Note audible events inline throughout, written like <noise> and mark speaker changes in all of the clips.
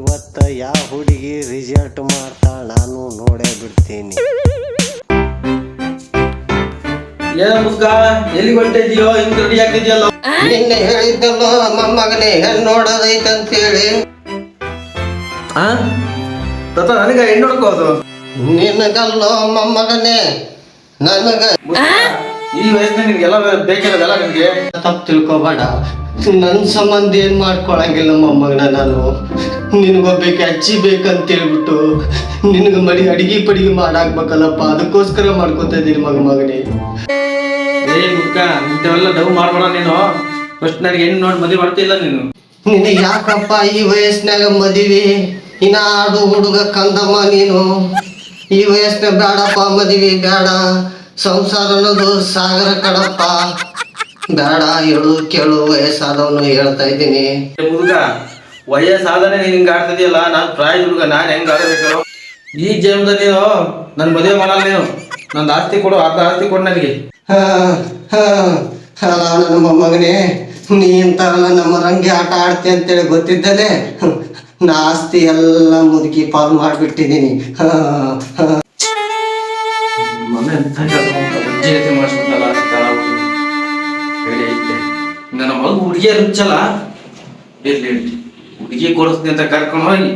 Speaker 1: ಇವತ್ತ ಯಾವ ಹುಡುಗಿ ರಿಜಲ್ಟ್ ಮಾಡ್ತಾಳ ನಾನು ನೋಡೇ ಬಿಡ್ತೀನಿ.
Speaker 2: ಏನ ಮುಸ್ಕ ಎಲ್ಲಿ ಹೊಂಟಿದ್ಯೋ ಹಿಂಗ್ ರೆಡಿ ಆಗ್ತಿದ್ಯಲ್ಲ
Speaker 1: ನಿನ್ನೆ ಹೇಳಿದ್ದಲ್ಲ ಮೊಮ್ಮಗನೇ ಹೆಣ್ಣು ನೋಡೋದೈತಂತ ಹೇಳಿ
Speaker 2: ಆ? ತಾತ ನನಗೆ ಹೆಣ್ಣು ನೋಡ್ಕೋದು
Speaker 1: ನಿನಗಲ್ಲ ಮೊಮ್ಮಗನೇ ನನಗ
Speaker 2: ಈ ವಯಸ್ಸಿನ ನಿನ್ಗೆಲ್ಲ ಬೇಕಿರೋದಲ್ಲ ನಿನ್ಗೆ
Speaker 1: ತಪ್ಪು ತಿಳ್ಕೊಬೇಡ. ನನ್ನ ಸಂಬಂಧ ಏನು ಮಾಡ್ಕೊಳಂಗಿಲ್ಲ ಮಗಳ ನಾನು. ನಿನಗೊಬ್ಬಕ್ಕೆ ಅಜ್ಜಿ ಬೇಕಂತ ಹೇಳ್ಬಿಟ್ಟು ನಿನಗೆ ಮಡಿ ಅಡಿಗೆ ಪಡಿಗೆ ಮಾಡಾಕ್ಬೇಕಲ್ಲಪ್ಪ ಅದಕ್ಕೋಸ್ಕರ ಮಾಡ್ಕೊತಾ ಇದೀನಿ ಮಗ ಮಗನೇ.
Speaker 2: ಏ ಮುಕ್ಕ ಇಂಥವೆಲ್ಲ ದವ್ ಮಾಡ್ಬೇಡ ನೀನು. ಫಸ್ಟ್ ನನಗೆ ಹೆಣ್ಣು ನೋಡಿ ಮದುವೆ ಮಾಡ್ತಿಲ್ಲ ನೀನು.
Speaker 1: ನಿನಗೆ ಯಾಕಪ್ಪ ಈ ವಯಸ್ಸಿನಾಗ ಮದುವೆ? ಇನ್ನ ಆಡು ಹುಡುಗ ಕಂದಮ್ಮ ನೀನು. ಈ ವಯಸ್ಸಿನಾಗ ಬೇಡಪ್ಪ ಮದುವೆ ಬೇಡ. ಸಂಸಾರ ಅನ್ನೋದು ಸಾಗರ ಕಡಪ್ಪ ಬೇಡ ಹೇಳು ಕೇಳು ವಯಸ್ಸಾದವನು ಹೇಳ್ತಾ ಇದ್ದೀನಿ.
Speaker 2: ಹುಡುಗ ವಯಸ್ಸಾದರೆ ವಯಸ್ಸಾದನೆ ನೀನ್ ಹಿಂಗ ಆಡ್ತಿದ್ಯಲ್ಲ ನಾನ್ ಪ್ರಾಯ ಹುಡುಗ ನಾನ್ ಹೆಂಗ್ ಆಡಬೇಕು? ಈ ಜನ್ಮದಲ್ಲಿ ನೀನು ನನ್ ಮದುವೆ ಮಾಡಲ್ಲ ನೀನು. ನಂದು ಆಸ್ತಿ ಕೊಡು ಅರ್ಧ ಆಸ್ತಿ ಕೊಡು ನನಗೆ.
Speaker 1: ಅಲ್ಲ ನನ್ನ ಮೊಮ್ಮಗನೇ ನೀ ಇಂಥವೆಲ್ಲ ನಮ್ಮ ರಂಗಿ ಆಟ ಆಡ್ತಿ ಅಂತೇಳಿ ಗೊತ್ತಿದ್ದಲೇ ನಾ ಆಸ್ತಿ ಎಲ್ಲ ಮುದುಕಿ ಪಾಲು ಮಾಡಿಬಿಟ್ಟಿದ್ದೀನಿ.
Speaker 2: ರುಚ್ಚಲ್ಲ ಇರ್ಲಿ ಇರ್ಲಿ ಹುಡುಗಿ ಕೊಡಿಸ್ತೀನಿ ಅಂತ ಕರ್ಕೊಂಡು ಹೋಗಿ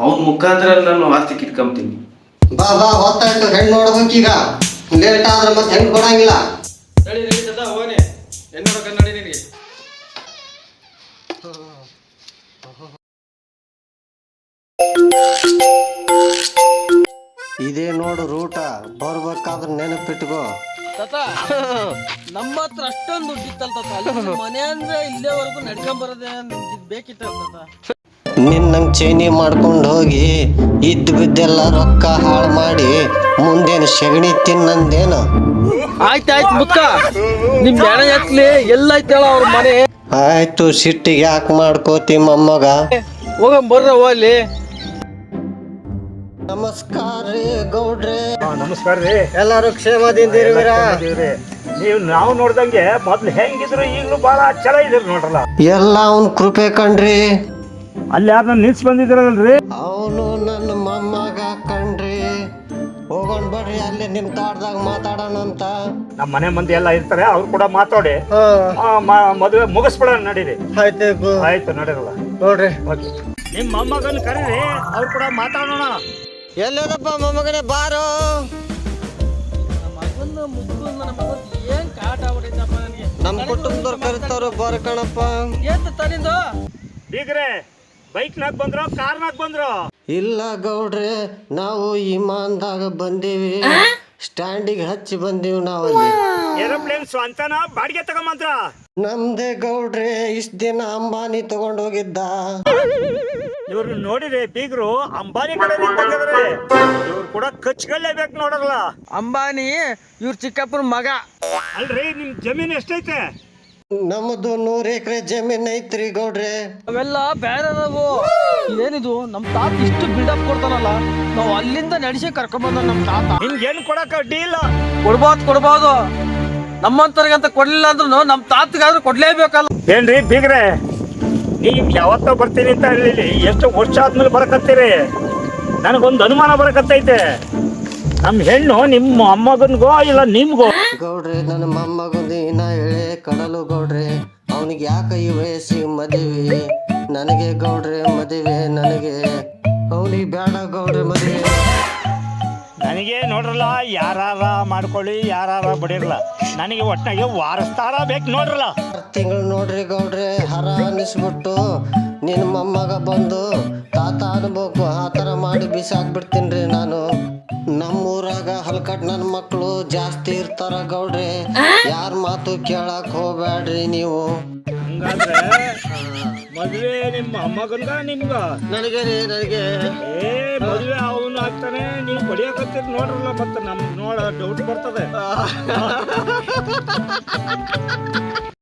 Speaker 2: ಅವನ ಮುಖಾಂತರ ನಾನು ಆಸ್ತಿ ಕಿತ್ಕೊಂತೀನಿ.
Speaker 1: ಬಾ ಬಾ ಹೊತ್ತಾಯ್ತು ಹೆಣ್ಣು ಈಗ. ಲೇಟ್ ಆದ್ರೆ ಮತ್ತೆ ಹೆಣ್ಣು ಕೊಡಂಗಿಲ್ಲ.
Speaker 2: ನಡಿ ನಡಿ ತದ ಹೋಗನೆ. ಎನ್ನೋಡ ಕನ್ನಡಿ ನಿನಗೆ.
Speaker 1: ಇದೇ ನೋಡು ರೂಟ ಬರ್ಬೇಕಾದ್ರೆ ನೆನಪಿಟ್ಕೋ.
Speaker 3: ತಾತ. ನಮ್ಮ ಹತ್ರ ಅಷ್ಟೊಂದು ದುಡ್ಡಿತ್ತಲ್ಲ ತಾತ. ಅಲ್ಲಿ ಮನೆ ಅಂದ್ರೆ ಇಲ್ಲೇವರೆಗೂ ನಡ್ಕೊಂಡ್ ಬರೋದೇ ಬೇಕಿತ್ತಲ್ಲ ತಾತ.
Speaker 1: ನಿನ್ನಂಗ್ ಚೈನಿ ಮಾಡ್ಕೊಂಡು ಹೋಗಿ ಇದ್ದು ಬಿದ್ದೆಲ್ಲ ರೊಕ್ಕ ಹಾಳ್ ಮಾಡಿ ಮುಂದೇನು ಸೆಗಣಿ ತಿನ್ನಂದೇನು?
Speaker 3: ಆಯ್ತಾಯ್ತು ಮುಕ್ಕ ನಿಮ್ ಬೇಡ ಎತ್ಲಿ ಎಲ್ಲ ಐತಲ್ಲ ಅವ್ರ ಮನೆ.
Speaker 1: ಆಯ್ತು ಸಿಟ್ಟಿಗೆ ಯಾಕೆ ಮಾಡ್ಕೋತಿ ಮೊಮ್ಮಗ?
Speaker 3: ಹೋಗಂ ಬರ್ರ ಹೋಗ್ಲಿ.
Speaker 1: ನಮಸ್ಕಾರ ರೀ ಗೌಡ್ರೆ.
Speaker 4: ನಮಸ್ಕಾರ ರೀ
Speaker 1: ಎಲ್ಲರೂ ಕ್ಷೇಮದಿಂದಿರುವಿರಾ
Speaker 4: ನೀವು ನಾವು ನೋಡ್ದಂಗೆ ಮೊದ್ಲು ಹೆಂಗಿದ್ರು ಈಗಲೂ ಬಹಳ ಚಲೋ ಇದ್ರಿ ನೋಡ್ರಲ್ಲ.
Speaker 1: ಎಲ್ಲ ಅವನ್ ಕೃಪೆ ಕಣ್ರಿ.
Speaker 4: ಅಲ್ಲಿ ಯಾರನ್ನ ನಿಲ್ಸ್ ಬಂದಿದ್ರಲ್ರಿ?
Speaker 1: ಅವನು ನನ್ನ ಮೊಮ್ಮಗ ಕಣ್ರಿ. ಹೋಗೋಣ ಬರ್ರಿ ಅಲ್ಲಿ ನಿಮ್ ತಾಡ್ದಾಗ ಮಾತಾಡೋಣ ಅಂತ.
Speaker 4: ನಮ್ಮ ಮನೆ ಮಂದಿ ಎಲ್ಲ ಇರ್ತಾರೆ ಅವ್ರು ಕೂಡ ಮಾತಾಡಿ. ಆ, ಮ- ಮದುವೆ ಮುಗಿಸ್ಬಿಡೋಣ ನಡೀರಿ.
Speaker 1: ಆಯ್ತು
Speaker 4: ಆಯ್ತು ನಡೀರಲ್ಲ.
Speaker 1: ನೋಡ್ರಿ.
Speaker 4: ನಿಮ್ಮ ಮೊಮ್ಮಗನ್ ಕರೀರಿ ಅವ್ರು ಕೂಡ ಮಾತಾಡೋಣ.
Speaker 1: ಎಲ್ಲದಪ್ಪ ಮೊಮ್ಮಗನೇ ಬಾರೋ. ನಮ್ಮ ಕುಟುಂಬದವ್ರು ಕರಿತಾರ ಬಾರ ಕಣಪ್ಪ.
Speaker 4: ಬೀಗ್ರೆ ಬೈಕ್ನಾಗ ಬಂದ್ರು ಕಾರ್ನಾಗ ಬಂದ್ರು?
Speaker 1: ಇಲ್ಲ ಗೌಡ್ರೆ ನಾವು ಇಮಾನ್ದಾಗ ಬಂದೀವಿ. ಸ್ಟ್ಯಾಂಡಿಗೆ ಹಚ್ಚಿ ಬಂದೀವಿ ನಾವಲ್ಲಿ.
Speaker 4: ಏರೋಪ್ಲೇನ್ ಸ್ವಂತನ? ಬಾಡಿಗೆ ತಗೊಂಬಂತ್ರ
Speaker 1: ನಮ್ದೇ ಗೌಡ್ರೆ ಇಷ್ಟ ದಿನ ಅಂಬಾನಿ ತಗೊಂಡ್ ಹೋಗಿದ್ದ
Speaker 4: ಇವ್ರು ನೋಡಿದ್ರೆ ಬೀಗರು ಅಂಬಾನಿ ಕಡೆ ನಿಂತಿದ್ರೆ ಇವ್ರು ಕೂಡ ಕಚ್ಕೊಳ್ಳೇಬೇಕು ನೋಡಲ್ಲ
Speaker 3: ಅಂಬಾನಿ ಇವ್ರ ಚಿಕ್ಕಪ್ಪನ ಮಗ.
Speaker 4: ಅಲ್ರಿ ನಿಮ್ ಜಮೀನ್ ಎಷ್ಟೈತೆ?
Speaker 1: ನಮ್ದು ನೂರ್ ಎಕರೆ ಜಮೀನ್ ಐತ್ರಿ ಗೌಡ್ರೆ.
Speaker 3: ಅವೆಲ್ಲ ಬೇರೆ ನಾವು ಏನಿದು ನಮ್ ತಾತ ಇಷ್ಟು ಬಿಲ್ಡಪ್ ಕೊಡ್ತಾನಲ್ಲ ನಾವು ಅಲ್ಲಿಂದ ನಡೆಸಿ ಕರ್ಕೊಂಡ್ ನಮ್ ತಾತ.
Speaker 4: ನಿಮ್ಗೇನು ಕೊಡಕ ಅಡ್ಡಿ ಇಲ್ಲ
Speaker 3: ಕೊಡ್ಬೋದು ಕೊಡ್ಬೋದು ನಮ್ಮಂತರಿಗಂತ ಕೊಡ್ಲಿಲ್ಲ ಅಂದ್ರೂ ನಮ್ ತಾತಗಾದ್ರೂ ಕೊಡ್ಲೇಬೇಕಲ್ಲ.
Speaker 4: ಏನ್ರಿ ಬೀಗ್ರೆ? ನೀವು ಯಾವತ್ತೋ ಬರ್ತೀನಿ ಅಂತ ಹೇಳಿ ಎಷ್ಟು ವರ್ಷ ಆದ್ಮೇಲೆ ಬರಕತ್ತೀರಿ? ನನಗೊಂದು ಅನುಮಾನ ಬರಕತ್ತೈತೆ. ನಮ್ಮ ಹೆಣ್ಣು ನಿಮ್ಮ ಅಮ್ಮಗನ್ಗೋ ಇಲ್ಲ ನಿಮ್ಗೋ?
Speaker 1: ಗೌಡ್ರೆ, ನನ್ನ ಮೊಮ್ಮಗಂದು ಇನ್ನ ಹೇಳಿ ಕಡಲು ಗೌಡ್ರೆ. ಅವನಿಗೆ ಯಾಕ ಈ ವಯಸ್ಸಿ ಮದುವೆ? ನನಗೆ ಗೌಡ್ರೆ, ಮದುವೆ ನನಗೆ. ಅವನಿಗೆ ಬೇಡ ಗೌಡ್ರೆ, ಮದುವೆ.
Speaker 4: ನನಗೆ ನೋಡ್ರಲ್ಲ, ಯಾರಾರ ಮಾಡ್ಕೊಳ್ಳಿ, ಯಾರಾರ ಬಡಿರಲ್ಲ ನನಗೆ ಒಟ್ಟಾಗಿ ವಾರಸ್ತಾರ ಬೇಕು ನೋಡ್ರಲ್ಲ.
Speaker 1: ತಿಂಗಳು ನೋಡ್ರಿ ಗೌಡ್ರಿ ಹರ ಅನ್ನಿಸ್ಬಿಟ್ಟು ನಿನ್ನ ಮೊಮ್ಮಗ ಬಂದು ತಾತ ಅನ್ಬೇಕು ಆ ಥರ ಮಾಡಿ ಬಿಸಾಕ್ಬಿಡ್ತೀನಿ ನಾನು. ನಮ್ಮೂರಾಗ ಹಲ್ಕಟ್ ನನ್ನ ಮಕ್ಕಳು ಜಾಸ್ತಿ ಇರ್ತಾರ ಗೌಡ್ರಿ ಯಾರ ಮಾತು ಕೇಳಕ್ ಹೋಗ್ಬೇಡ್ರಿ ನೀವು.
Speaker 4: ಹಂಗಾದ್ರೆ ಮದುವೆ ನಿಮ್ಮ ಅಮ್ಮಗನ್ಗ ನಿಮ್ಗ?
Speaker 1: ನನಗೆ ರೀ ನನಗೆ.
Speaker 4: ಏ ಮದುವೆ ಆಗ್ತಾನೆ ನೀವು ಬಡಿಯಕತ್ತೀರಿ ನೋಡ್ರಲ್ಲ ಮತ್ತೆ ನಮ್ ನೋಡ ಡೌಟ್ ಬರ್ತದೆ. <laughs>